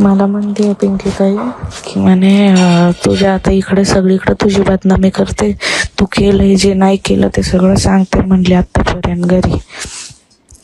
मला म्हणते पिंकी ताई की म्हणे तुझ्या आता इकडे सगळीकडे तुझी बदनामी करते. तू केलंय जे नाही केलं ते सगळं सांगते म्हणले आत्तापर्यंत घरी.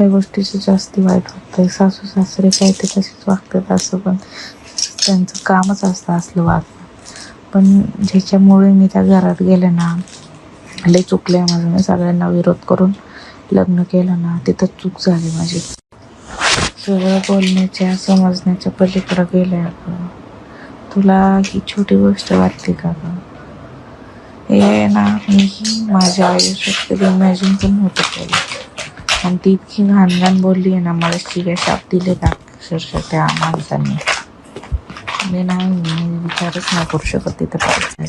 या गोष्टीचं जास्त वाईट वाटतंय सासू सासरे काय ते कसेच वागतात असं पण. त्यांचं कामच असतं असलं वागणं. पण ज्याच्यामुळे मी त्या घरात गेले ना लय चुकले माझं. मी सगळ्यांना विरोध करून लग्न केलं ना तिथं चूक झाली माझी. सगळं बोलण्याच्या समजण्याच्या पलीकडं गेले अगं. तुला ही छोटी गोष्ट वाटते का गं? हे ना मी माझ्या आयुष्यात कधी इमॅजिन पण होतं केलं. आणि ती इतकी घाण घाण बोलली आहे ना मला शिव्या शाप दिले का अक्षरशः त्या माणसांनी. मी नाही मी विचारच नाही करू शकत तिथं पाहिजे